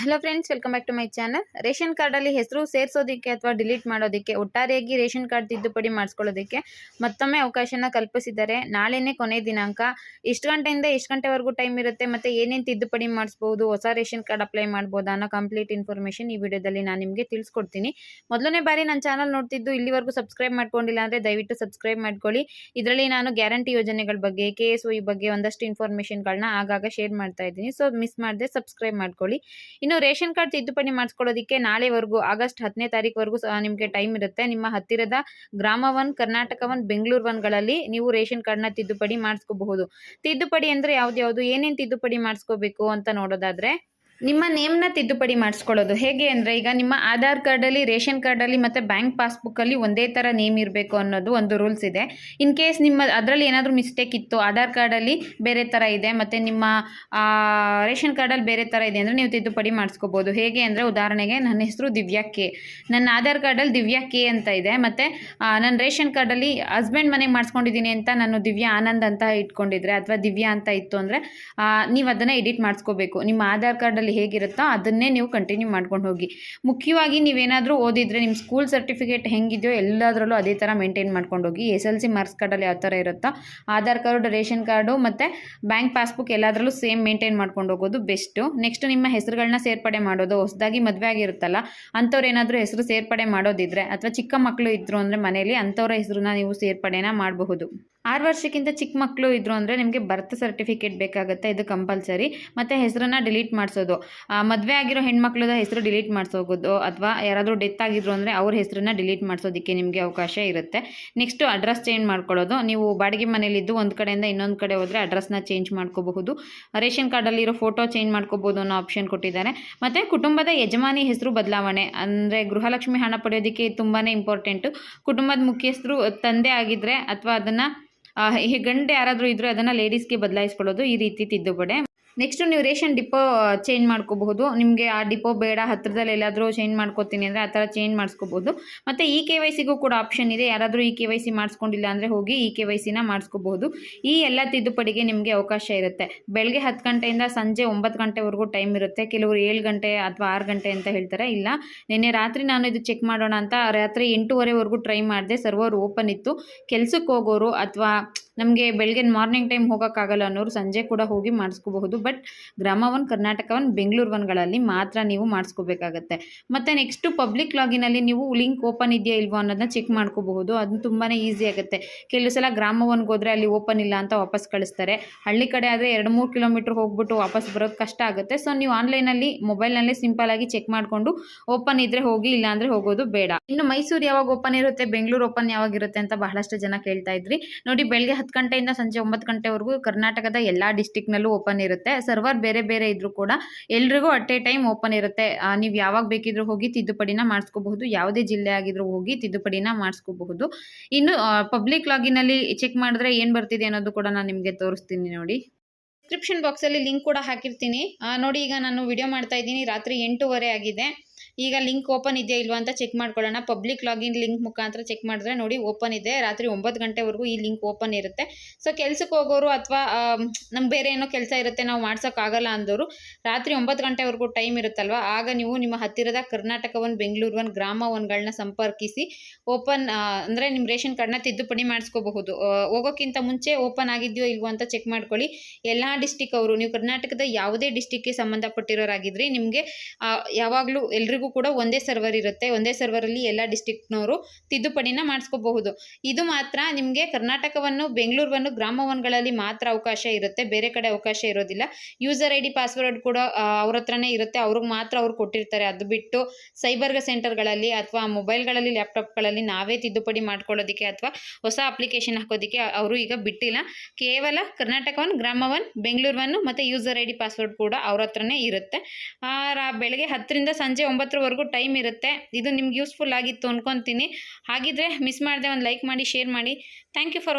Hello friends welcome back to my channel ration ಕಾರ್ಡಲ್ಲಿ ಹೆಸರು ಸೇರಿಸೋದಕ್ಕೆ ಅಥವಾ ಡಿಲೀಟ್ ಮಾಡೋದಕ್ಕೆ ಒಟ್ಟಾರೆಯಾಗಿ ರೇಷನ್ ಕಾರ್ಡ್ ತಿದ್ದುಪಡಿ ಮಾಡಿಸ್ಕೊಳ್ಳೋದಕ್ಕೆ ಮತ್ತೊಮ್ಮೆ ಅವಕಾಶನ ಕಲ್ಪಿಸಿದ್ದಾರೆ ನಾಳೆನೇ ಕೊನೆ ದಿನಾಂಕ. ಎಷ್ಟು ಗಂಟೆಯಿಂದ ಎಷ್ಟು ಗಂಟೆವರೆಗೂ ಟೈಮ್ ಇರುತ್ತೆ ಮತ್ತು ಏನೇನು ತಿದ್ದುಪಡಿ ಮಾಡಿಸ್ಬೋದು, ಹೊಸ ರೇಷನ್ ಕಾರ್ಡ್ ಅಪ್ಲೈ ಮಾಡ್ಬೋದಾ ಅನ್ನೋ ಕಂಪ್ಲೀಟ್ ಇನ್ಫಾರ್ಮೇಷನ್ ಈ ವಿಡಿಯೋದಲ್ಲಿ ನಾನು ನಿಮಗೆ ತಿಳಿಸ್ಕೊಡ್ತೀನಿ. ಮೊದಲನೇ ಬಾರಿ ನನ್ನ ಚಾನಲ್ ನೋಡ್ತಿದ್ದು ಇಲ್ಲಿವರೆಗೂ ಸಬ್ಸ್ಕ್ರೈಬ್ ಮಾಡ್ಕೊಂಡಿಲ್ಲ ಅಂದರೆ ದಯವಿಟ್ಟು ಸಬ್ಸ್ಕ್ರೈಬ್ ಮಾಡ್ಕೊಳ್ಳಿ. ಇದರಲ್ಲಿ ನಾನು ಗ್ಯಾರಂಟಿ ಯೋಜನೆಗಳ ಬಗ್ಗೆ ಕೆ ಬಗ್ಗೆ ಒಂದಷ್ಟು ಇನ್ಫಾರ್ಮೇಷನ್ಗಳನ್ನ ಆಗಾಗ ಶೇರ್ ಮಾಡ್ತಾ ಇದ್ದೀನಿ. ಸೊ ಮಿಸ್ ಮಾಡದೆ ಸಬ್ಸ್ಕ್ರೈಬ್ ಮಾಡ್ಕೊಳ್ಳಿ. ಇನ್ನು ರೇಷನ್ ಕಾರ್ಡ್ ತಿದ್ದುಪಡಿ ಮಾಡಿಸ್ಕೊಳ್ಳೋದಕ್ಕೆ ನಾಳೆವರೆಗೂ, ಆಗಸ್ಟ್ ಹತ್ತನೇ ತಾರೀಕುವರೆಗೂ ನಿಮಗೆ ಟೈಮ್ ಇರುತ್ತೆ. ನಿಮ್ಮ ಹತ್ತಿರದ ಗ್ರಾಮ ಒನ್ ಕರ್ನಾಟಕ ಒನ್ ಬೆಂಗಳೂರು ಒನ್ಗಳಲ್ಲಿ ನೀವು ರೇಷನ್ ಕಾರ್ಡ್ನ ತಿದ್ದುಪಡಿ ಮಾಡಿಸ್ಕೋಬಹುದು. ತಿದ್ದುಪಡಿ ಅಂದರೆ ಯಾವ್ದು ಯಾವುದು ಏನೇನು ತಿದ್ದುಪಡಿ ಮಾಡಿಸ್ಕೋಬೇಕು ಅಂತ ನೋಡೋದಾದ್ರೆ ನಿಮ್ಮ ನೇಮ್ನ ತಿದ್ದುಪಡಿ ಮಾಡಿಸ್ಕೊಳ್ಳೋದು. ಹೇಗೆ ಅಂದರೆ ಈಗ ನಿಮ್ಮ ಆಧಾರ್ ಕಾರ್ಡಲ್ಲಿ, ರೇಷನ್ ಕಾರ್ಡಲ್ಲಿ ಮತ್ತು ಬ್ಯಾಂಕ್ ಪಾಸ್ಬುಕ್ಕಲ್ಲಿ ಒಂದೇ ಥರ ನೇಮ್ ಇರಬೇಕು ಅನ್ನೋದು ಒಂದು ರೂಲ್ಸ್ ಇದೆ. ಇನ್ ಕೇಸ್ ನಿಮ್ಮ ಅದರಲ್ಲಿ ಏನಾದರೂ ಮಿಸ್ಟೇಕ್ ಇತ್ತು, ಆಧಾರ್ ಕಾರ್ಡಲ್ಲಿ ಬೇರೆ ಥರ ಇದೆ ಮತ್ತು ನಿಮ್ಮ ರೇಷನ್ ಕಾರ್ಡಲ್ಲಿ ಬೇರೆ ಥರ ಇದೆ ಅಂದರೆ ನೀವು ತಿದ್ದುಪಡಿ ಮಾಡಿಸ್ಕೋಬೋದು. ಹೇಗೆ ಅಂದರೆ ಉದಾಹರಣೆಗೆ ನನ್ನ ಹೆಸರು ದಿವ್ಯಾ ಕೆ. ನನ್ನ ಆಧಾರ್ ಕಾರ್ಡಲ್ಲಿ ದಿವ್ಯಾ ಕೆ ಅಂತ ಇದೆ ಮತ್ತು ನನ್ನ ರೇಷನ್ ಕಾರ್ಡಲ್ಲಿ ಹಸ್ಬೆಂಡ್ ಮನೆಗೆ ಮಾಡಿಸ್ಕೊಂಡಿದ್ದೀನಿ ಅಂತ ನಾನು ದಿವ್ಯಾ ಆನಂದ್ ಅಂತ ಇಟ್ಕೊಂಡಿದ್ರೆ ಅಥವಾ ದಿವ್ಯಾ ಅಂತ ಇತ್ತು ಅಂದರೆ ನೀವು ಅದನ್ನು ಎಡಿಟ್ ಮಾಡಿಸ್ಕೋಬೇಕು. ನಿಮ್ಮ ಆಧಾರ್ ಕಾರ್ಡಲ್ಲಿ ಹೇಗಿರುತ್ತೋ ಅದನ್ನೇ ನೀವು ಕಂಟಿನ್ಯೂ ಮಾಡ್ಕೊಂಡು ಹೋಗಿ. ಮುಖ್ಯವಾಗಿ ನೀವೇನಾದರೂ ಓದಿದರೆ ನಿಮ್ಮ ಸ್ಕೂಲ್ ಸರ್ಟಿಫಿಕೇಟ್ ಹೆಂಗಿದೆಯೋ ಎಲ್ಲದರಲ್ಲೂ ಅದೇ ಥರ ಮೇಂಟೈನ್ ಮಾಡ್ಕೊಂಡು ಹೋಗಿ. ಎಸ್ ಎಲ್ ಸಿ ಮಾರ್ಕ್ಸ್ ಕಾರ್ಡಲ್ಲಿ ಯಾವ ಥರ ಇರುತ್ತೋ ಆಧಾರ್ ಕಾರ್ಡ್, ರೇಷನ್ ಕಾರ್ಡು ಮತ್ತು ಬ್ಯಾಂಕ್ ಪಾಸ್ಬುಕ್ ಎಲ್ಲದರಲ್ಲೂ ಸೇಮ್ ಮೇಂಟೈನ್ ಮಾಡ್ಕೊಂಡು ಹೋಗೋದು ಬೆಸ್ಟು ನೆಕ್ಸ್ಟ್ ನಿಮ್ಮ ಹೆಸರುಗಳನ್ನ ಸೇರ್ಪಡೆ ಮಾಡೋದು ಹೊಸದಾಗಿ ಮದುವೆ ಆಗಿರುತ್ತಲ್ಲ, ಅಂಥವ್ರು ಏನಾದರೂ ಹೆಸರು ಸೇರ್ಪಡೆ ಮಾಡೋದಿದ್ರೆ ಅಥವಾ ಚಿಕ್ಕ ಮಕ್ಕಳು ಇದ್ದರು ಅಂದರೆ ಮನೆಯಲ್ಲಿ ಅಂಥವ್ರ ಹೆಸರನ್ನ ನೀವು ಸೇರ್ಪಡೆನ ಮಾಡಬಹುದು. ಆರು ವರ್ಷಕ್ಕಿಂತ ಚಿಕ್ಕ ಮಕ್ಕಳು ಇದ್ದರು ಅಂದರೆ ನಿಮಗೆ ಬರ್ತ್ ಸರ್ಟಿಫಿಕೇಟ್ ಬೇಕಾಗುತ್ತೆ, ಇದು ಕಂಪಲ್ಸರಿ ಮತ್ತು ಹೆಸರನ್ನ ಡಿಲೀಟ್ ಮಾಡಿಸೋದು. ಮದುವೆ ಆಗಿರೋ ಹೆಣ್ಮಕ್ಳದ ಹೆಸರು ಡಿಲೀಟ್ ಮಾಡಿಸೋಗೋದು, ಅಥವಾ ಯಾರಾದರೂ ಡೆತ್ ಆಗಿದ್ರು ಅಂದರೆ ಅವ್ರ ಹೆಸರನ್ನ ಡಿಲೀಟ್ ಮಾಡಿಸೋದಕ್ಕೆ ನಿಮಗೆ ಅವಕಾಶ ಇರುತ್ತೆ. ನೆಕ್ಸ್ಟು ಅಡ್ರೆಸ್ ಚೇಂಜ್ ಮಾಡ್ಕೊಳ್ಳೋದು. ನೀವು ಬಾಡಿಗೆ ಮನೇಲಿದ್ದು ಒಂದು ಕಡೆಯಿಂದ ಇನ್ನೊಂದು ಕಡೆ ಹೋದರೆ ಅಡ್ರೆಸ್ನ ಚೇಂಜ್ ಮಾಡ್ಕೋಬಹುದು. ರೇಷನ್ ಕಾರ್ಡಲ್ಲಿರೋ ಫೋಟೋ ಚೇಂಜ್ ಮಾಡ್ಕೋಬೋದು ಅನ್ನೋ ಆಪ್ಷನ್ ಕೊಟ್ಟಿದ್ದಾರೆ. ಮತ್ತು ಕುಟುಂಬದ ಯಜಮಾನಿ ಹೆಸರು ಬದಲಾವಣೆ. ಅಂದರೆ ಗೃಹಲಕ್ಷ್ಮಿ ಹಣ ಪಡೆಯೋದಕ್ಕೆ ತುಂಬಾ ಇಂಪಾರ್ಟೆಂಟು ಕುಟುಂಬದ ಮುಖ್ಯಸ್ಥರು ತಂದೆ ಆಗಿದ್ದರೆ ಅಥವಾ ಅದನ್ನು ಗಂಡು ಯಾರಾದರೂ ಇದ್ದರೆ ಅದನ್ನು ಲೇಡೀಸ್ಗೆ ಬದಲಾಯಿಸ್ಕೊಳ್ಳೋದು ಈ ರೀತಿ ತಿದ್ದುಪಡಿ. ನೆಕ್ಸ್ಟು ನೀವು ರೇಷನ್ ಡಿಪೋ ಚೇಂಜ್ ಮಾಡ್ಕೋಬಹುದು. ನಿಮಗೆ ಆ ಡಿಪೋ ಬೇಡ ಹತ್ರದಲ್ಲಿ ಎಲ್ಲಾದರೂ ಚೇಂಜ್ ಮಾಡ್ಕೋತೀನಿ ಅಂದರೆ ಆ ಥರ ಚೇಂಜ್ ಮಾಡಿಸ್ಕೋಬೋದು ಮತ್ತು ಇ ಕೆ ವೈ ಸಿಗೂ ಕೂಡ ಆಪ್ಷನ್ ಇದೆ. ಯಾರಾದರೂ ಇ ಕೆ ವೈ ಸಿ ಮಾಡಿಸ್ಕೊಂಡಿಲ್ಲ ಅಂದರೆ ಹೋಗಿ ಇ ಕೆ ವೈ ಸಿನ ಮಾಡಿಸ್ಕೋಬಹುದು. ಈ ಎಲ್ಲ ತಿದ್ದುಪಡಿಗೆ ನಿಮಗೆ ಅವಕಾಶ ಇರುತ್ತೆ. ಬೆಳಗ್ಗೆ ಹತ್ತು ಗಂಟೆಯಿಂದ ಸಂಜೆ ಒಂಬತ್ತು ಗಂಟೆವರೆಗೂ ಟೈಮ್ ಇರುತ್ತೆ. ಕೆಲವರು ಏಳು ಗಂಟೆ ಅಥವಾ ಆರು ಗಂಟೆ ಅಂತ ಹೇಳ್ತಾರೆ. ಇಲ್ಲ, ನಿನ್ನೆ ರಾತ್ರಿ ನಾನು ಇದು ಚೆಕ್ ಮಾಡೋಣ ಅಂತ ರಾತ್ರಿ ಎಂಟೂವರೆವರೆಗೂ ಟ್ರೈ ಮಾಡಿದೆ ಸರ್ವರ್ ಓಪನ್ ಇತ್ತು. ಕೆಲಸಕ್ಕೆ ಹೋಗೋರು ಅಥವಾ ನಮಗೆ ಬೆಳಗ್ಗೆ ಮಾರ್ನಿಂಗ್ ಟೈಮ್ ಹೋಗೋಕ್ಕಾಗಲ್ಲ ಅನ್ನೋರು ಸಂಜೆ ಕೂಡ ಹೋಗಿ ಮಾಡಿಸ್ಕೋಬಹುದು. But Grama one Karnataka one Bengaluru ಒನ್ಗಳಲ್ಲಿ ಮಾತ್ರ ನೀವು ಮಾಡಿಸ್ಕೋಬೇಕಾಗತ್ತೆ. ಮತ್ತು ನೆಕ್ಸ್ಟು ಪಬ್ಲಿಕ್ ಲಾಗಿನಲ್ಲಿ ನೀವು ಲಿಂಕ್ ಓಪನ್ ಇದೆಯಾ ಇಲ್ವೋ ಅನ್ನೋದನ್ನ ಚೆಕ್ ಮಾಡ್ಕೋಬಹುದು. ಅದು ತುಂಬಾ ಈಸಿ ಆಗುತ್ತೆ. ಕೆಲವು ಸಲ ಗ್ರಾಮ ಒನ್ಗೆ ಅಲ್ಲಿ ಓಪನ್ ಇಲ್ಲ ಅಂತ ವಾಪಸ್ ಕಳಿಸ್ತಾರೆ. ಹಳ್ಳಿ ಕಡೆ ಆದರೆ ಎರಡು, ಮೂರು ಕಿಲೋಮೀಟ್ರ್ ಹೋಗ್ಬಿಟ್ಟು ವಾಪಸ್ ಬರೋದು ಕಷ್ಟ ಆಗುತ್ತೆ. ಸೊ ನೀವು ಆನ್ಲೈನಲ್ಲಿ ಮೊಬೈಲ್ನಲ್ಲೇ ಸಿಂಪಲ್ ಆಗಿ ಚೆಕ್ ಮಾಡಿಕೊಂಡು ಓಪನ್ ಇದ್ದರೆ ಹೋಗಿ, ಇಲ್ಲ ಅಂದರೆ ಹೋಗೋದು ಬೇಡ. ಇನ್ನು ಮೈಸೂರು ಯಾವಾಗ ಓಪನ್ ಇರುತ್ತೆ, ಬೆಂಗಳೂರು ಓಪನ್ ಯಾವಾಗ ಇರುತ್ತೆ ಅಂತ ಬಹಳಷ್ಟು ಜನ ಕೇಳ್ತಾ ಇದ್ರಿ. ನೋಡಿ ಬೆಳಗ್ಗೆ ಹತ್ತು ಗಂಟೆಯಿಂದ ಸಂಜೆ ಒಂಬತ್ತು ಗಂಟೆವರೆಗೂ ಕರ್ನಾಟಕದ ಎಲ್ಲ ಡಿಸ್ಟಿಕ್ನಲ್ಲೂ ಓಪನ್ ಇರುತ್ತೆ. ಸರ್ವರ್ ಬೇರೆ ಬೇರೆ ಇದ್ರೂ ಕೂಡ ಎಲ್ರಿಗೂ ಅಟ್ ಎ ಟೈಮ್ ಓಪನ್ ಇರುತ್ತೆ. ನೀವು ಯಾವಾಗ ಬೇಕಿದ್ರೂ ಹೋಗಿ ತಿದ್ದುಪಡಿನ ಮಾಡಿಸ್ಕೋಬಹುದು. ಯಾವುದೇ ಜಿಲ್ಲೆ ಆಗಿದ್ರೂ ಹೋಗಿ ತಿದ್ದುಪಡಿನ ಮಾಡಿಸ್ಕೋಬಹುದು. ಇನ್ನು ಪಬ್ಲಿಕ್ ಲಾಗಿನಲ್ಲಿ ಚೆಕ್ ಮಾಡಿದ್ರೆ ಏನು ಬರ್ತಿದೆ ಅನ್ನೋದು ಕೂಡ ನಾನು ನಿಮಗೆ ತೋರಿಸ್ತೀನಿ ನೋಡಿ. ಡಿಸ್ಕ್ರಿಪ್ಷನ್ ಬಾಕ್ಸಲ್ಲಿ ಲಿಂಕ್ ಕೂಡ ಹಾಕಿರ್ತೀನಿ. ನೋಡಿ ಈಗ ನಾನು ವಿಡಿಯೋ ಮಾಡ್ತಾ ಇದ್ದೀನಿ. ರಾತ್ರಿ ಎಂಟೂವರೆ ಆಗಿದೆ. ಈಗ ಲಿಂಕ್ ಓಪನ್ ಇದೆಯಾ ಇಲ್ವಾ ಅಂತ ಚೆಕ್ ಮಾಡ್ಕೊಳ್ಳೋಣ. ಪಬ್ಲಿಕ್ ಲಾಗಿನ್ ಲಿಂಕ್ ಮುಖಾಂತರ ಚೆಕ್ ಮಾಡಿದ್ರೆ ನೋಡಿ ಓಪನ್ ಇದೆ. ರಾತ್ರಿ ಒಂಬತ್ತು ಗಂಟೆವರೆಗೂ ಈ ಲಿಂಕ್ ಓಪನ್ ಇರುತ್ತೆ. ಸೊ ಕೆಲ್ಸಕ್ಕೆ ಹೋಗೋರು ಅಥವಾ ನಮ್ಗೆ ಬೇರೆ ಏನೋ ಕೆಲಸ ಇರುತ್ತೆ ನಾವು ಮಾಡ್ಸೋಕ್ಕಾಗಲ್ಲ ಅಂದವರು ರಾತ್ರಿ ಒಂಬತ್ತು ಗಂಟೆವರೆಗೂ ಟೈಮ್ ಇರುತ್ತಲ್ವ? ಆಗ ನೀವು ನಿಮ್ಮ ಹತ್ತಿರದ ಕರ್ನಾಟಕ ಒನ್ ಬೆಂಗಳೂರು ಒನ್ ಗ್ರಾಮ ಒನ್ಗಳನ್ನ ಸಂಪರ್ಕಿಸಿ ಓಪನ್ ಅಂದರೆ ನಿಮ್ಮ ರೇಷನ್ ಕಾರ್ಡ್ನ ತಿದ್ದುಪಡಿ ಮಾಡಿಸ್ಕೋಬಹುದು. ಹೋಗೋಕ್ಕಿಂತ ಮುಂಚೆ ಓಪನ್ ಆಗಿದೆಯೋ ಇಲ್ವೋ ಅಂತ ಚೆಕ್ ಮಾಡ್ಕೊಳ್ಳಿ. ಎಲ್ಲ ಡಿಸ್ಟಿಕ್ ಅವರು, ನೀವು ಕರ್ನಾಟಕದ ಯಾವುದೇ ಡಿಸ್ಟಿಕ್ಗೆ ಸಂಬಂಧಪಟ್ಟಿರೋರಾಗಿದ್ರಿ, ನಿಮಗೆ ಯಾವಾಗಲೂ ಎಲ್ರಿಗೂ ಕೂಡ ಒಂದೇ ಸರ್ವರ್ ಇರುತ್ತೆ. ಒಂದೇ ಸರ್ವರಲ್ಲಿ ಎಲ್ಲ ಡಿಸ್ಟಿಕ್ನವರು ತಿದ್ದುಪಡಿನ ಮಾಡಿಸ್ಕೋಬಹುದು. ಇದು ಮಾತ್ರ ನಿಮಗೆ ಕರ್ನಾಟಕವನ್ನು ಬೆಂಗಳೂರನ್ನು ಗ್ರಾಮ ಒನ್ಗಳಲ್ಲಿ ಮಾತ್ರ ಅವಕಾಶ ಇರುತ್ತೆ. ಬೇರೆ ಕಡೆ ಅವಕಾಶ ಇರೋದಿಲ್ಲ. ಯೂಸರ್ ಐ ಡಿ ಪಾಸ್ವರ್ಡ್ ಕೂಡ ಅವ್ರ ಹತ್ರನೇ ಇರುತ್ತೆ. ಅವ್ರಿಗೆ ಮಾತ್ರ ಅವ್ರು ಕೊಟ್ಟಿರ್ತಾರೆ. ಅದು ಬಿಟ್ಟು ಸೈಬರ್ ಸೆಂಟರ್ಗಳಲ್ಲಿ ಅಥವಾ ಮೊಬೈಲ್ಗಳಲ್ಲಿ ಲ್ಯಾಪ್ಟಾಪ್ಗಳಲ್ಲಿ ನಾವೇ ತಿದ್ದುಪಡಿ ಮಾಡ್ಕೊಳ್ಳೋದಕ್ಕೆ ಅಥವಾ ಹೊಸ ಅಪ್ಲಿಕೇಶನ್ ಹಾಕೋದಕ್ಕೆ ಅವರು ಈಗ ಬಿಟ್ಟಿಲ್ಲ. ಕೇವಲ ಕರ್ನಾಟಕ ಒನ್ ಗ್ರಾಮ ಒನ್ ಬೆಂಗಳೂರು ಮತ್ತು ಯೂಸರ್ ಐ ಡಿ ಪಾಸ್ವರ್ಡ್ ಕೂಡ ಅವ್ರ ಹತ್ರನೇ ಇರುತ್ತೆ. ಬೆಳಗ್ಗೆ ಹತ್ತರಿಂದ ಸಂಜೆ ಒಂಬತ್ತರವರೆಗೂ ಟೈಮ್ ಇರುತ್ತೆ. ಇದು ನಿಮ್ಗೆ ಯೂಸ್ಫುಲ್ ಆಗಿತ್ತು ಅನ್ಕೊತೀನಿ. ಹಾಗಿದ್ರೆ ಮಿಸ್ ಮಾಡಿದೆ ಒಂದು ಲೈಕ್ ಮಾಡಿ ಶೇರ್ ಮಾಡಿ. Thank you for watching